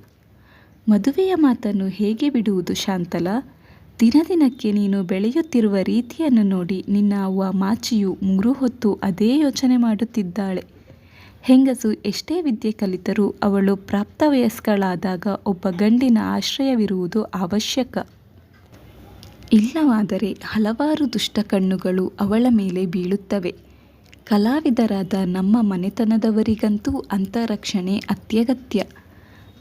ಮದುವೆಯ ಮಾತನ್ನು ಹೇಗೆ ಬಿಡುವುದು ಶಾಂತಲಾ? ದಿನದಿನಕ್ಕೆ ನೀನು ಬೆಳೆಯುತ್ತಿರುವ ರೀತಿಯನ್ನು ನೋಡಿ ನಿನ್ನ ಅವ್ವ ಮಾಚಿಯು ಮೂರು ಹೊತ್ತು ಅದೇ ಯೋಚನೆ ಮಾಡುತ್ತಿದ್ದಾಳೆ. ಹೆಂಗಸು ಎಷ್ಟೇ ವಿದ್ಯೆ ಕಲಿತರೂ ಅವಳು ಪ್ರಾಪ್ತವಯಸ್ಕಳಾದಾಗ ಒಬ್ಬ ಗಂಡಿನ ಆಶ್ರಯವಿರುವುದು ಅವಶ್ಯಕ. ಇಲ್ಲವಾದರೆ ಹಲವಾರು ದುಷ್ಟ ಕಣ್ಣುಗಳು ಅವಳ ಮೇಲೆ ಬೀಳುತ್ತವೆ. ಕಲಾವಿದರಾದ ನಮ್ಮ ಮನೆತನದವರಿಗಂತೂ ಅಂತರಕ್ಷಣೆ ಅತ್ಯಗತ್ಯ.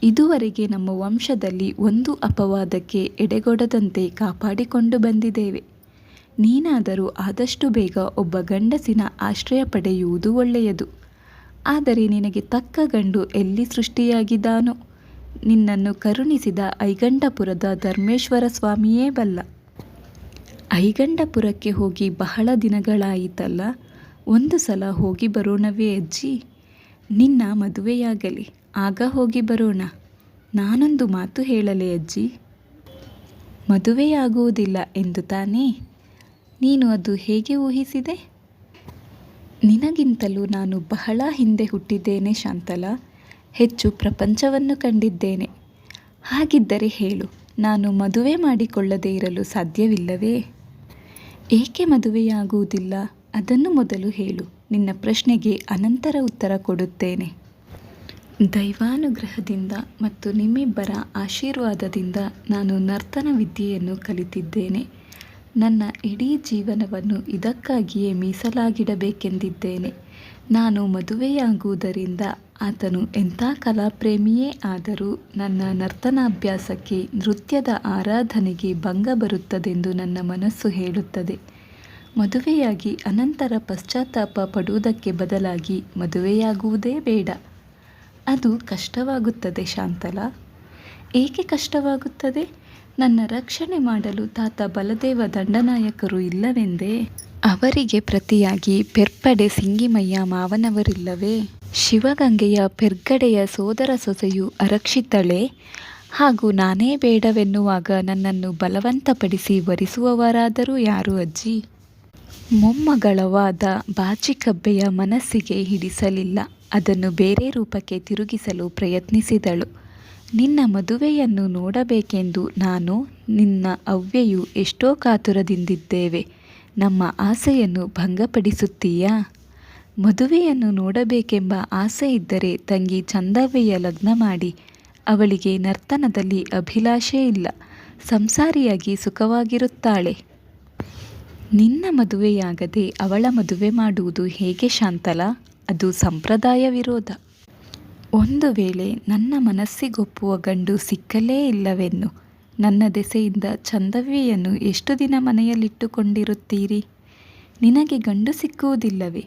ಇದುವರೆಗೆ ನಮ್ಮ ವಂಶದಲ್ಲಿ ಒಂದು ಅಪವಾದಕ್ಕೆ ಎಡೆಗೊಡದಂತೆ ಕಾಪಾಡಿಕೊಂಡು ಬಂದಿದ್ದೇವೆ. ನೀನಾದರೂ ಆದಷ್ಟು ಬೇಗ ಒಬ್ಬ ಗಂಡಸಿನ ಆಶ್ರಯ ಪಡೆಯುವುದು ಒಳ್ಳೆಯದು. ಆದರೆ ನಿನಗೆ ತಕ್ಕ ಗಂಡು ಎಲ್ಲಿ ಸೃಷ್ಟಿಯಾಗಿದ್ದಾನೋ? ನಿನ್ನನ್ನು ಕರುಣಿಸಿದ ಐಗಂಡಪುರದ ಧರ್ಮೇಶ್ವರ ಸ್ವಾಮಿಯೇ ಬಲ್ಲ. ಐಗಂಡಪುರಕ್ಕೆ ಹೋಗಿ ಬಹಳ ದಿನಗಳಾಯಿತಲ್ಲ? ಒಂದು ಸಲ ಹೋಗಿ ಬರೋಣವೇ ಅಜ್ಜಿ. ನಿನ್ನ ಮದುವೆಯಾಗಲಿ. ಆಗ ಹೋಗಿ ಬರೋಣ. ನಾನೊಂದು ಮಾತು ಹೇಳಲೇ ಅಜ್ಜಿ. ಮದುವೆಯಾಗುವುದಿಲ್ಲ ಎಂದು ತಾನೇ. ನೀನು ಅದು ಹೇಗೆ ಊಹಿಸಿದೆ? ನಿನಗಿಂತಲೂ ನಾನು ಬಹಳ ಹಿಂದೆ ಹುಟ್ಟಿದ್ದೇನೆ ಶಾಂತಲಾ. ಹೆಚ್ಚು ಪ್ರಪಂಚವನ್ನು ಕಂಡಿದ್ದೇನೆ. ಹಾಗಿದ್ದರೆ ಹೇಳು, ನಾನು ಮದುವೆ ಮಾಡಿಕೊಳ್ಳದೇ ಇರಲು ಸಾಧ್ಯವಿಲ್ಲವೇ? ಏಕೆ ಮದುವೆಯಾಗುವುದಿಲ್ಲ? ಅದನ್ನು ಮೊದಲು ಹೇಳು. ನಿನ್ನ ಪ್ರಶ್ನೆಗೆ ಅನಂತರ ಉತ್ತರ ಕೊಡುತ್ತೇನೆ. ದೈವಾನುಗ್ರಹದಿಂದ ಮತ್ತು ನಿಮ್ಮಿಬ್ಬರ ಆಶೀರ್ವಾದದಿಂದ ನಾನು ನರ್ತನ ವಿದ್ಯೆಯನ್ನು ಕಲಿತಿದ್ದೇನೆ. ನನ್ನ ಇಡೀ ಜೀವನವನ್ನು ಇದಕ್ಕಾಗಿಯೇ ಮೀಸಲಾಗಿಡಬೇಕೆಂದಿದ್ದೇನೆ. ನಾನು ಮದುವೆಯಾಗುವುದರಿಂದ ಆತನು ಎಂಥ ಕಲಾಪ್ರೇಮಿಯೇ ಆದರೂ ನನ್ನ ನರ್ತನಾಭ್ಯಾಸಕ್ಕೆ ನೃತ್ಯದ ಆರಾಧನೆಗೆ ಭಂಗ ಬರುತ್ತದೆಂದು ನನ್ನ ಮನಸ್ಸು ಹೇಳುತ್ತದೆ. ಮದುವೆಯಾಗಿ ಅನಂತರ ಪಶ್ಚಾತ್ತಾಪ ಪಡುವುದಕ್ಕೆ ಬದಲಾಗಿ ಮದುವೆಯಾಗುವುದೇ ಬೇಡ. ಅದು ಕಷ್ಟವಾಗುತ್ತದೆ ಶಾಂತಲಾ. ಏಕೆ ಕಷ್ಟವಾಗುತ್ತದೆ? ನನ್ನ ರಕ್ಷಣೆ ಮಾಡಲು ತಾತ ಬಲದೇವ ದಂಡನಾಯಕರು ಇಲ್ಲವೆಂದೇ? ಅವರಿಗೆ ಪ್ರತಿಯಾಗಿ ಪೆರ್ಪಡೆ ಸಿಂಗಿಮಯ್ಯ ಮಾವನವರಿಲ್ಲವೇ? ಶಿವಗಂಗೆಯ ಪೆರ್ಗಡೆಯ ಸೋದರ ಸೊಸೆಯು ಅರಕ್ಷಿತಳೆ? ಹಾಗೂ ನಾನೇ ಬೇಡವೆನ್ನುವಾಗ ನನ್ನನ್ನು ಬಲವಂತಪಡಿಸಿ ವರಿಸುವವರಾದರೂ ಯಾರು ಅಜ್ಜಿ? ಮೊಮ್ಮಗಳವಾದ ಬಾಚಿಕಬ್ಬೆಯ ಮನಸ್ಸಿಗೆ ಹಿಡಿಸಲಿಲ್ಲ. ಅದನ್ನು ಬೇರೆ ರೂಪಕ್ಕೆ ತಿರುಗಿಸಲು ಪ್ರಯತ್ನಿಸಿದಳು. ನಿನ್ನ ಮದುವೆಯನ್ನು ನೋಡಬೇಕೆಂದು ನಾನು ನಿನ್ನ ಅವ್ಯೆಯು ಎಷ್ಟೋ ಕಾತುರದಿಂದಿದ್ದೇವೆ. ನಮ್ಮ ಆಸೆಯನ್ನು ಭಂಗಪಡಿಸುತ್ತೀಯಾ? ಮದುವೆಯನ್ನು ನೋಡಬೇಕೆಂಬ ಆಸೆ ಇದ್ದರೆ ತಂಗಿ ಚಂದವ್ಯಯ ಲಗ್ನ ಮಾಡಿ. ಅವಳಿಗೆ ನರ್ತನದಲ್ಲಿ ಅಭಿಲಾಷೆ ಇಲ್ಲ. ಸಂಸಾರಿಯಾಗಿ ಸುಖವಾಗಿರುತ್ತಾಳೆ. ನಿನ್ನ ಮದುವೆಯಾಗದೆ ಅವಳ ಮದುವೆ ಮಾಡುವುದು ಹೇಗೆ ಶಾಂತಲಾ? ಅದು ಸಂಪ್ರದಾಯ ವಿರೋಧ ಒಂದು ವೇಳೆ ನನ್ನ ಮನಸ್ಸಿಗೊಪ್ಪುವ ಗಂಡು ಸಿಕ್ಕಲೇ ಇಲ್ಲವೆನ್ನು ನನ್ನ ದೆಸೆಯಿಂದ ಚಂದವ್ಯೆಯನ್ನು ಎಷ್ಟು ದಿನ ಮನೆಯಲ್ಲಿಟ್ಟುಕೊಂಡಿರುತ್ತೀರಿ? ನಿನಗೆ ಗಂಡು ಸಿಕ್ಕುವುದಿಲ್ಲವೇ?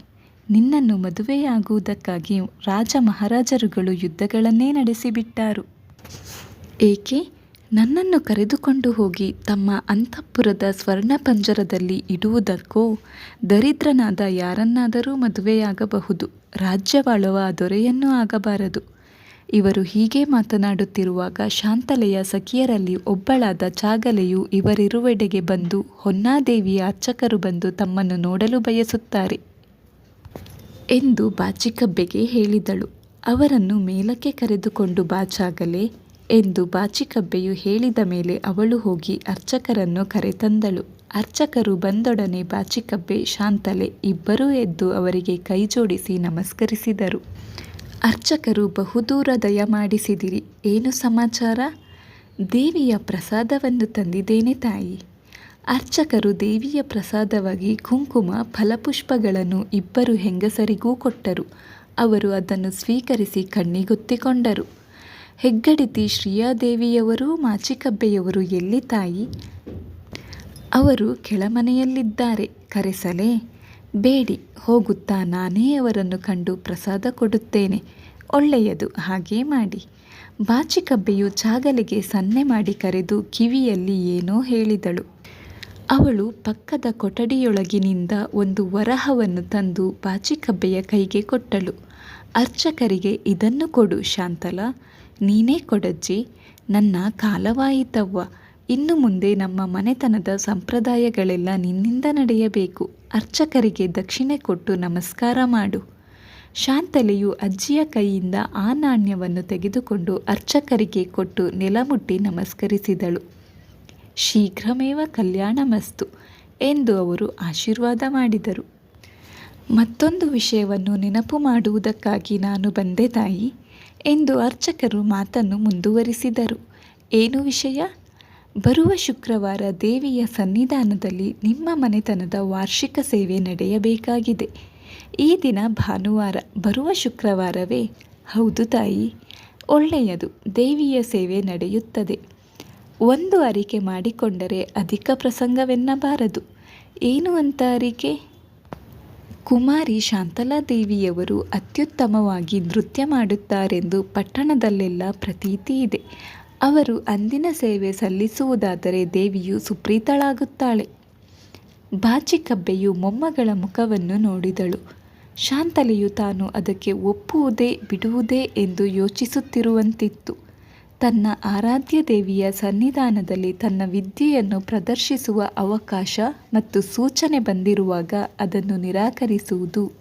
ನಿನ್ನನ್ನು ಮದುವೆಯಾಗುವುದಕ್ಕಾಗಿ ರಾಜ ಮಹಾರಾಜರುಗಳು ಯುದ್ಧಗಳನ್ನೇ ನಡೆಸಿಬಿಟ್ಟರು. ಏಕೆ? ನನ್ನನ್ನು ಕರೆದುಕೊಂಡು ಹೋಗಿ ತಮ್ಮ ಅಂತಃಪುರದ ಸ್ವರ್ಣಪಂಜರದಲ್ಲಿ ಇಡುವುದಕ್ಕೋ ದರಿದ್ರನಾದ ಯಾರನ್ನಾದರೂ ಮದುವೆಯಾಗಬಹುದು, ರಾಜ್ಯವಾಳುವ ದೊರೆಯನ್ನು ಆಗಬಾರದು. ಇವರು ಹೀಗೆ ಮಾತನಾಡುತ್ತಿರುವಾಗ ಶಾಂತಲೆಯ ಸಖಿಯರಲ್ಲಿ ಒಬ್ಬಳಾದ ಚಾಗಲೆಯು ಇವರಿರುವೆಡೆಗೆ ಬಂದು ಹೊನ್ನಾದೇವಿಯ ಅರ್ಚಕರು ಬಂದು ತಮ್ಮನ್ನು ನೋಡಲು ಬಯಸುತ್ತಾರೆ ಎಂದು ಬಾಚಿಕಬ್ಬೆಗೆ ಹೇಳಿದಳು. ಅವರನ್ನು ಮೇಲಕ್ಕೆ ಕರೆದುಕೊಂಡು ಬಾ ಚಾಗಲೆ ಎಂದು ಬಾಚಿಕಬ್ಬೆಯು ಹೇಳಿದ ಮೇಲೆ ಅವಳು ಹೋಗಿ ಅರ್ಚಕರನ್ನು ಕರೆತಂದಳು. ಅರ್ಚಕರು ಬಂದೊಡನೆ ಬಾಚಿಕಬ್ಬೆ, ಶಾಂತಲೆ ಇಬ್ಬರೂ ಎದ್ದು ಅವರಿಗೆ ಕೈಜೋಡಿಸಿ ನಮಸ್ಕರಿಸಿದರು. ಅರ್ಚಕರು ಬಹುದೂರ ದಯಮಾಡಿಸಿದಿರಿ. ಏನು ಸಮಾಚಾರ? ದೇವಿಯ ಪ್ರಸಾದವನ್ನು ತಂದಿದ್ದೇನೆ ತಾಯಿ. ಅರ್ಚಕರು ದೇವಿಯ ಪ್ರಸಾದವಾಗಿ ಕುಂಕುಮ, ಫಲಪುಷ್ಪಗಳನ್ನು ಇಬ್ಬರು ಹೆಂಗಸರಿಗೂ ಕೊಟ್ಟರು. ಅವರು ಅದನ್ನು ಸ್ವೀಕರಿಸಿ ಕಣ್ಣಿಗೊತ್ತಿಕೊಂಡರು. ಹೆಗ್ಗಡಿತಿ ಶ್ರೀಯಾದೇವಿಯವರು, ಮಾಚಿಕಬ್ಬೆಯವರು, ಎಲ್ಲಿ ತಾಯಿ? ಅವರು ಕೆಳಮನೆಯಲ್ಲಿದ್ದಾರೆ. ಕರೆಸಲೇ, ಬೇಡಿ, ಹೋಗುತ್ತಾ ನಾನೇ ಅವರನ್ನು ಕಂಡು ಪ್ರಸಾದ ಕೊಡುತ್ತೇನೆ. ಒಳ್ಳೆಯದು, ಹಾಗೇ ಮಾಡಿ. ಬಾಚಿಕಬ್ಬೆಯು ಚಾಗಲಿಗೆ ಸನ್ನೆ ಮಾಡಿ ಕರೆದು ಕಿವಿಯಲ್ಲಿ ಏನೋ ಹೇಳಿದಳು. ಅವಳು ಪಕ್ಕದ ಕೊಠಡಿಯೊಳಗಿನಿಂದ ಒಂದು ವರಹವನ್ನು ತಂದು ಬಾಚಿಕಬ್ಬೆಯ ಕೈಗೆ ಕೊಟ್ಟಳು. ಅರ್ಚಕರಿಗೆ, ಇದನ್ನು ಕೊಡು ಶಾಂತಲ ನೀನೇ ಕೊಡಜ್ಜಿ, ನನ್ನ ಕಾಲವಾಯಿತವ್ವ. ಇನ್ನು ಮುಂದೆ ನಮ್ಮ ಮನೆತನದ ಸಂಪ್ರದಾಯಗಳೆಲ್ಲ ನಿನ್ನಿಂದ ನಡೆಯಬೇಕು. ಅರ್ಚಕರಿಗೆ ದಕ್ಷಿಣೆ ಕೊಟ್ಟು ನಮಸ್ಕಾರ ಮಾಡು. ಶಾಂತಲೆಯು ಅಜ್ಜಿಯ ಕೈಯಿಂದ ಆ ನಾಣ್ಯವನ್ನು ತೆಗೆದುಕೊಂಡು ಅರ್ಚಕರಿಗೆ ಕೊಟ್ಟು ನೆಲಮುಟ್ಟಿ ನಮಸ್ಕರಿಸಿದಳು. ಶೀಘ್ರಮೇವ ಕಲ್ಯಾಣಮಸ್ತು ಎಂದು ಅವರು ಆಶೀರ್ವಾದ ಮಾಡಿದರು. ಮತ್ತೊಂದು ವಿಷಯವನ್ನು ನೆನಪು ಮಾಡುವುದಕ್ಕಾಗಿ ನಾನು ಬಂದೆ ತಾಯಿ. ಎಂದು ಅರ್ಚಕರು ಮಾತನ್ನು ಮುಂದುವರಿಸಿದರು. ಏನು ವಿಷಯ? ಬರುವ ಶುಕ್ರವಾರ ದೇವಿಯ ಸನ್ನಿಧಾನದಲ್ಲಿ ನಿಮ್ಮ ಮನೆತನದ ವಾರ್ಷಿಕ ಸೇವೆ ನಡೆಯಬೇಕಾಗಿದೆ. ಈ ದಿನ ಭಾನುವಾರ, ಬರುವ ಶುಕ್ರವಾರವೇ. ಹೌದು ತಾಯಿ, ಒಳ್ಳೆಯದು, ದೇವಿಯ ಸೇವೆ ನಡೆಯುತ್ತದೆ. ಒಂದು ಅರಿಕೆ ಮಾಡಿಕೊಂಡರೆ ಅಧಿಕ ಪ್ರಸಂಗವೆನ್ನಬಾರದು. ಏನು ಅಂತ ಅರಿಕೆ? ಕುಮಾರಿ ಶಾಂತಲಾದೇವಿಯವರು ಅತ್ಯುತ್ತಮವಾಗಿ ನೃತ್ಯ ಮಾಡುತ್ತಾರೆಂದು ಪಟ್ಟಣದಲ್ಲೆಲ್ಲ ಪ್ರತೀತಿ ಇದೆ. ಅವರು ಅಂದಿನ ಸೇವೆ ಸಲ್ಲಿಸುವುದಾದರೆ ದೇವಿಯು ಸುಪ್ರೀತಳಾಗುತ್ತಾಳೆ. ಬಾಚಿಕಬ್ಬೆಯು ಮೊಮ್ಮಗಳ ಮುಖವನ್ನು ನೋಡಿದಳು. ಶಾಂತಲೆಯು ತಾನು ಅದಕ್ಕೆ ಒಪ್ಪುವುದೇ ಬಿಡುವುದೇ ಎಂದು ಯೋಚಿಸುತ್ತಿರುವಂತಿತ್ತು. ತನ್ನ ಆರಾಧ್ಯ ದೇವಿಯ ಸನ್ನಿಧಾನದಲ್ಲಿ ತನ್ನ ವಿದ್ಯೆಯನ್ನು ಪ್ರದರ್ಶಿಸುವ ಅವಕಾಶ ಮತ್ತು ಸೂಚನೆ ಬಂದಿರುವಾಗ ಅದನ್ನು ನಿರಾಕರಿಸುವುದು.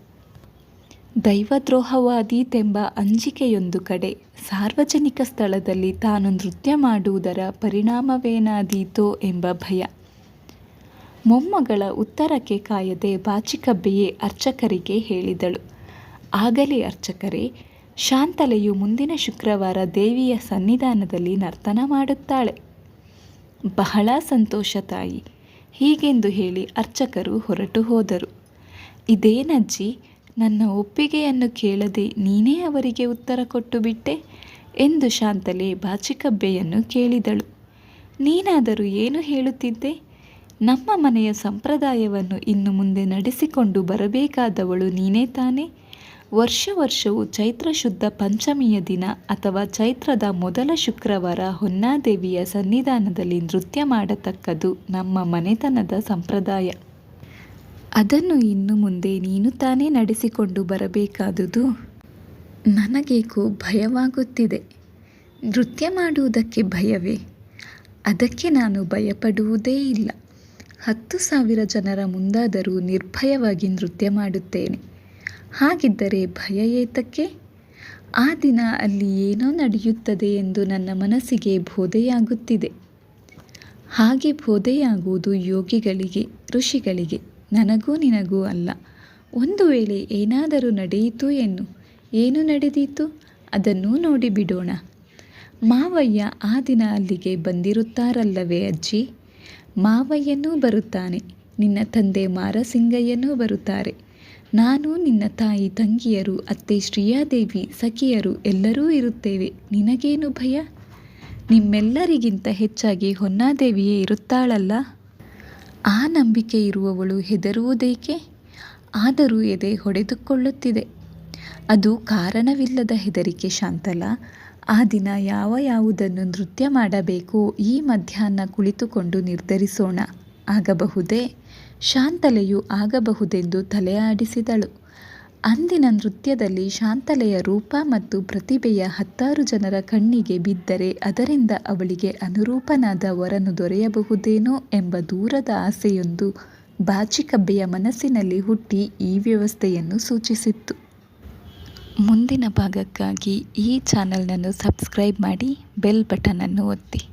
ದೈವದ್ರೋಹವಾದೀತೆಂಬ ಅಂಜಿಕೆಯೊಂದು ಕಡೆ ಸಾರ್ವಜನಿಕ ಸ್ಥಳದಲ್ಲಿ ತಾನು ನೃತ್ಯ ಮಾಡುವುದರ ಪರಿಣಾಮವೇನಾದೀತೋ ಎಂಬ ಭಯ. ಮೊಮ್ಮಗಳ ಉತ್ತರಕ್ಕೆ ಕಾಯದೆ ಬಾಚಿಕಬ್ಬೆಯೇ ಅರ್ಚಕರಿಗೆ ಹೇಳಿದಳು. ಆಗಲೇ ಅರ್ಚಕರೇ ಶಾಂತಲೆಯು ಮುಂದಿನ ಶುಕ್ರವಾರ ದೇವಿಯ ಸನ್ನಿಧಾನದಲ್ಲಿ ನರ್ತನ ಮಾಡುತ್ತಾಳೆ. ಬಹಳ ಸಂತೋಷ ತಾಯಿ, ಹೀಗೆಂದು ಹೇಳಿ ಅರ್ಚಕರು ಹೊರಟು ಹೋದರು. ಇದೇನಜ್ಜಿ ನನ್ನ ಒಪ್ಪಿಗೆಯನ್ನು ಕೇಳದೆ ನೀನೇ ಅವರಿಗೆ ಉತ್ತರ ಕೊಟ್ಟು ಬಿಟ್ಟೆ ಎಂದು ಶಾಂತಲೆ ಬಾಚಿಕಬ್ಬೆಯನ್ನು ಕೇಳಿದಳು. ನೀನಾದರೂ ಏನು ಹೇಳುತ್ತಿದ್ದೆ? ನಮ್ಮ ಮನೆಯ ಸಂಪ್ರದಾಯವನ್ನು ಇನ್ನು ಮುಂದೆ ನಡೆಸಿಕೊಂಡು ಬರಬೇಕಾದವಳು ನೀನೇ ತಾನೇ? ವರ್ಷ ವರ್ಷವೂ ಚೈತ್ರ ಶುದ್ಧ ಪಂಚಮಿಯ ದಿನ ಅಥವಾ ಚೈತ್ರದ ಮೊದಲ ಶುಕ್ರವಾರ ಹೊನ್ನಾದೇವಿಯ ಸನ್ನಿಧಾನದಲ್ಲಿ ನೃತ್ಯ ಮಾಡತಕ್ಕದು ನಮ್ಮ ಮನೆತನದ ಸಂಪ್ರದಾಯ. ಅದನ್ನು ಇನ್ನು ಮುಂದೆ ನೀನು ತಾನೇ ನಡೆಸಿಕೊಂಡು ಬರಬೇಕಾದುದು ನನಗೇಕೋ ಭಯವಾಗುತ್ತಿದೆ. ನೃತ್ಯ ಮಾಡುವುದಕ್ಕೆ ಭಯವೇ? ಅದಕ್ಕೆ ನಾನು ಭಯಪಡುವುದೇ ಇಲ್ಲ. ಹತ್ತು ಸಾವಿರ ಜನರ ಮುಂದಾದರೂ ನಿರ್ಭಯವಾಗಿ ನೃತ್ಯ ಮಾಡುತ್ತೇನೆ. ಹಾಗಿದ್ದರೆ ಭಯ ಏತಕ್ಕೆ? ಆ ದಿನ ಅಲ್ಲಿ ಏನೋ ನಡೆಯುತ್ತದೆ ಎಂದು ನನ್ನ ಮನಸ್ಸಿಗೆ ಬೋಧೆಯಾಗುತ್ತಿದೆ. ಹಾಗೆ ಬೋಧೆಯಾಗುವುದು ಯೋಗಿಗಳಿಗೆ, ಋಷಿಗಳಿಗೆ ನನಗೂ ನಿನಗೂ ಅಲ್ಲ. ಒಂದು ವೇಳೆ ಏನಾದರೂ ನಡೆಯಿತು ಎನ್ನು, ಏನು ನಡೆದೀತು? ಅದನ್ನೂ ನೋಡಿ ಬಿಡೋಣ. ಮಾವಯ್ಯ ಆ ದಿನ ಅಲ್ಲಿಗೆ ಬಂದಿರುತ್ತಾರಲ್ಲವೇ ಅಜ್ಜಿ? ಮಾವಯ್ಯನೂ ಬರುತ್ತಾನೆ. ನಿನ್ನ ತಂದೆ ಮಾರಸಿಂಗಯ್ಯನೂ ಬರುತ್ತಾರೆ. ನಾನು, ನಿನ್ನ ತಾಯಿ, ತಂಗಿಯರು, ಅತ್ತೆ, ಶ್ರೀಯಾದೇವಿ, ಸಖಿಯರು ಎಲ್ಲರೂ ಇರುತ್ತೇವೆ. ನಿನಗೇನು ಭಯ? ನಿಮ್ಮೆಲ್ಲರಿಗಿಂತ ಹೆಚ್ಚಾಗಿ ಹೊನ್ನಾದೇವಿಯೇ ಇರುತ್ತಾಳಲ್ಲ? ಆ ನಂಬಿಕೆ ಇರುವವಳು ಹೆದರುವುದೇಕೆ? ಆದರೂ ಎದೆ ಹೊಡೆದುಕೊಳ್ಳುತ್ತಿದೆ. ಅದು ಕಾರಣವಿಲ್ಲದ ಹೆದರಿಕೆ ಶಾಂತಲ. ಆ ದಿನ ಯಾವ ಯಾವುದನ್ನು ನೃತ್ಯ ಮಾಡಬೇಕು ಈ ಮಧ್ಯಾಹ್ನ ಕುಳಿತುಕೊಂಡು ನಿರ್ಧರಿಸೋಣ. ಆಗಬಹುದೇ? ಶಾಂತಲೆಯು ಆಗಬಹುದೆಂದು ತಲೆ ಆಡಿಸಿದಳು ಅಂದಿನ ನೃತ್ಯದಲ್ಲಿ ಶಾಂತಲೆಯ ರೂಪ ಮತ್ತು ಪ್ರತಿಭೆಯ ಹತ್ತಾರು ಜನರ ಕಣ್ಣಿಗೆ ಬಿದ್ದರೆ ಅದರಿಂದ ಅವಳಿಗೆ ಅನುರೂಪನಾದ ವರನು ದೊರೆಯಬಹುದೇನೋ ಎಂಬ ದೂರದ ಆಸೆಯೊಂದು ಬಾಚಿಕಬ್ಬೆಯ ಮನಸ್ಸಿನಲ್ಲಿ ಹುಟ್ಟಿ ಈ ವ್ಯವಸ್ಥೆಯನ್ನು ಸೂಚಿಸಿತ್ತು. ಮುಂದಿನ ಭಾಗಕ್ಕಾಗಿ ಈ ಚಾನಲ್ನನ್ನು ಸಬ್ಸ್ಕ್ರೈಬ್ ಮಾಡಿ ಬೆಲ್ ಬಟನನ್ನು ಒತ್ತಿ.